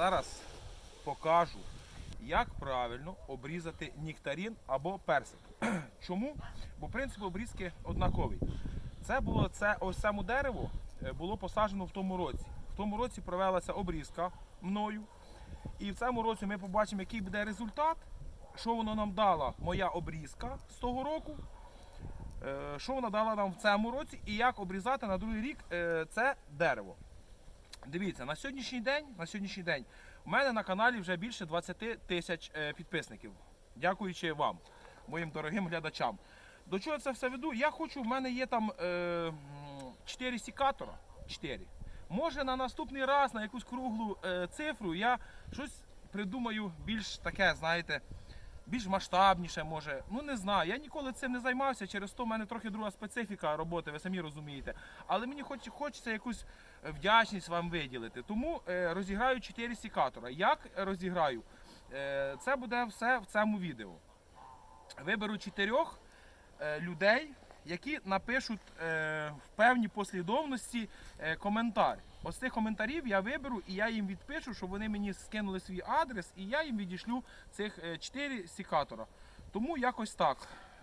зараз покажу, як правильно обрізати нектарин або персик. Чому? Бо принцип обрізки однаковий. Це було це ось цьому дереву е, було посаджено в тому році. В тому році провелася обрізка мною. І в цьому році ми побачимо, який буде результат, що воно нам дала моя обрізка з того року, е, що вона дала нам в цьому році, і як обрізати на другий рік е, це дерево. Дивіться, на сьогоднішній день, на сьогоднішній день у мене на каналі вже більше 20 тисяч е, підписників. Дякуючи вам, моїм дорогим глядачам. До чого це все веду? Я хочу, в мене є там е, 4 сікатора. 4. Може на наступний раз на якусь круглу е, цифру я щось придумаю більш таке, знаєте, більш масштабніше може. Ну не знаю. Я ніколи цим не займався. Через то в мене трохи друга специфіка роботи, ви самі розумієте. Але мені хоч, хочеться якусь е, вдячність вам виділити. Тому е, розіграю 4 сікатора. Як розіграю? Е, це буде все в цьому відео. Виберу чотирьох е, людей, які напишуть е, в певній послідовності е, коментар. Ось цих коментарів я виберу і я їм відпишу, щоб вони мені скинули свій адрес, і я їм відішлю цих е, 4 сікатора. Тому якось так.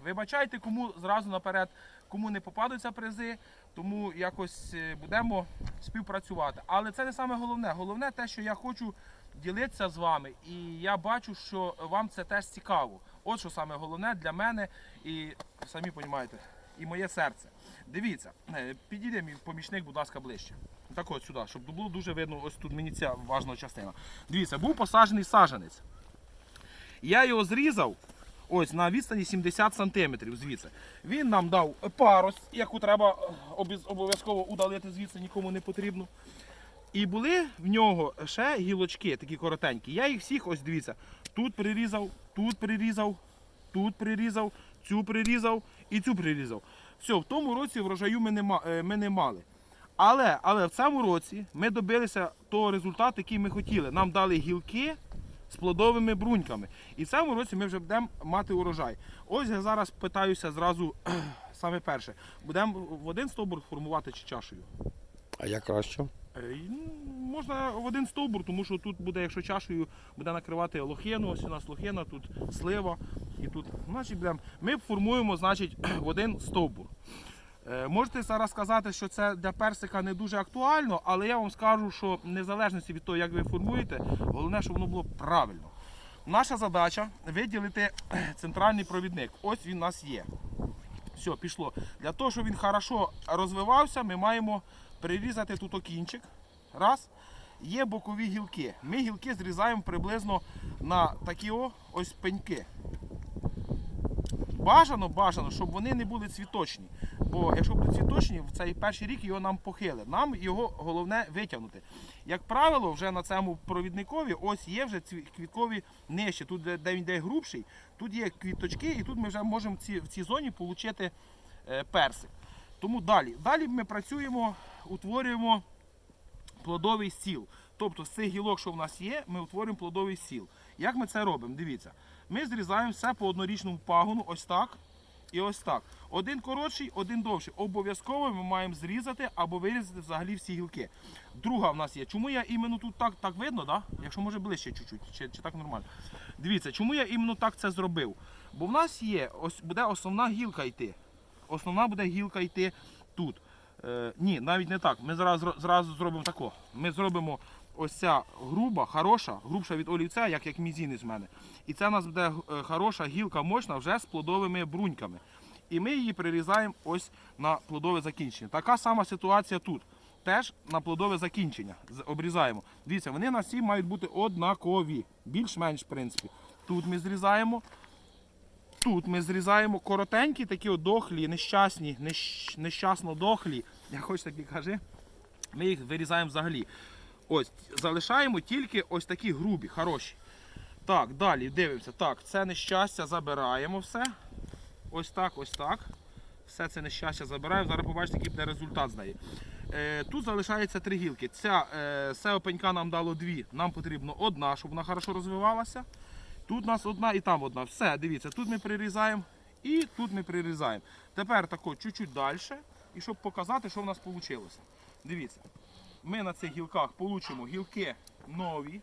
Вибачайте, кому зразу наперед, кому не попадуться призи, тому якось е, будемо співпрацювати. Але це не саме головне. Головне те, що я хочу ділитися з вами, і я бачу, що вам це теж цікаво. От що саме головне для мене, і самі розумієте, і моє серце. Дивіться, е, підійде мій помічник, будь ласка, ближче. Так от сюди, щоб було дуже видно, ось тут мені ця важна частина. Дивіться, був посаджений саджанець. Я його зрізав ось на відстані 70 см звідси. Він нам дав парость, яку треба е, обов'язково удалити звідси, нікому не потрібно. І були в нього ще гілочки такі коротенькі. Я їх всіх, ось дивіться, тут прирізав, тут прирізав, тут прирізав, цю прирізав і цю прирізав. Все, в тому році врожаю ми не, е, ми не мали. Але, але в цьому році ми добилися того результату, який ми хотіли. Нам дали гілки з плодовими бруньками. І в цьому році ми вже будемо мати урожай. Ось я зараз питаюся зразу саме перше. Будемо в один стовбур формувати чи чашею? А як краще? Е, ну, Можна в один стовбур, тому що тут буде, якщо чашею, буде накривати лохину, ось у нас лохина, тут слива. І тут, значить. Ми формуємо значить, в один стовбур. Е, Можете зараз сказати, що це для персика не дуже актуально, але я вам скажу, що незалежності від того, як ви формуєте, головне, щоб воно було правильно. Наша задача виділити центральний провідник. Ось він у нас є. Все, пішло. Для того, щоб він хорошо розвивався, ми маємо прирізати тут окінчик. Раз. Є бокові гілки. Ми гілки зрізаємо приблизно на такі ось пеньки. Бажано, бажано, щоб вони не були цвіточні. Бо якщо будуть цвіточні, в цей перший рік його нам похили. Нам його головне витягнути. Як правило, вже на цьому провідникові ось є вже квіткові нижче. Тут, де, де він йде грубший, тут є квіточки, і тут ми вже можемо в цій, в цій зоні отримати е, персик. Тому далі. Далі ми працюємо, утворюємо плодовий сіл. Тобто з цих гілок, що в нас є, ми утворюємо плодовий сіл. Як ми це робимо? Дивіться. Ми зрізаємо все по однорічному пагону, ось так і ось так. Один коротший, один довший. Обов'язково ми маємо зрізати або вирізати взагалі всі гілки. Друга в нас є. Чому я іменно тут так, так видно, да? якщо може ближче чуть-чуть, чи, чи так нормально. Дивіться, чому я іменно так це зробив? Бо в нас є, ось буде основна гілка йти. Основна буде гілка йти тут. Е, ні, навіть не так. Ми зараз зразу зробимо тако. Ми зробимо ось ця груба, хороша, грубша від олівця, як, як мізінець в мене. І це у нас буде е, хороша гілка мощна вже з плодовими бруньками. І ми її прирізаємо ось на плодове закінчення. Така сама ситуація тут. Теж на плодове закінчення. Обрізаємо. Дивіться, вони на всі мають бути однакові. Більш-менш, в принципі. Тут ми зрізаємо. Тут ми зрізаємо коротенькі, такі дохлі, нещасні, нещ- нещасно дохлі, як хоч такі кажи. Ми їх вирізаємо взагалі. Ось, залишаємо тільки ось такі грубі, хороші. Так, далі дивимося. Так, це нещастя забираємо все. Ось так, ось так. Все це нещастя забираємо. Зараз побачите, який буде результат з неї. Е, тут залишається три гілки. Ця е, сео пенька нам дало дві. Нам потрібно одна, щоб вона хорошо розвивалася. Тут у нас одна і там одна. Все, дивіться, тут ми прирізаємо і тут ми прирізаємо. Тепер тако чуть-чуть далі. І щоб показати, що в нас вийшло. Дивіться, ми на цих гілках получимо гілки нові,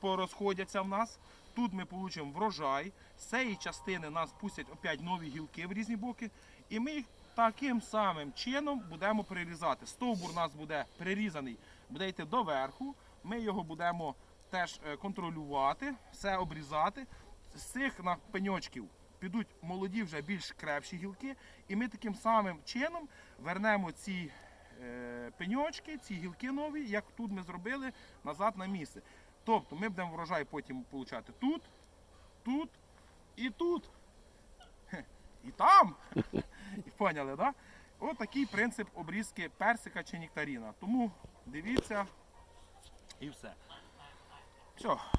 порозходяться в нас. Тут ми получимо врожай. З цієї частини нас пустять опять нові гілки в різні боки. І ми їх таким самим чином будемо прирізати. Стовбур у нас буде прирізаний, буде йти доверху. Ми його будемо теж е, контролювати, все обрізати. З цих на пеньочків підуть молоді вже більш крепші гілки. І ми таким самим чином вернемо ці е, пеньочки, ці гілки нові, як тут ми зробили, назад на місце. Тобто ми будемо врожай потім получати тут, тут і тут. І там. І поняли? Да? Ось такий принцип обрізки персика чи нектаріна. Тому дивіться і все. Все.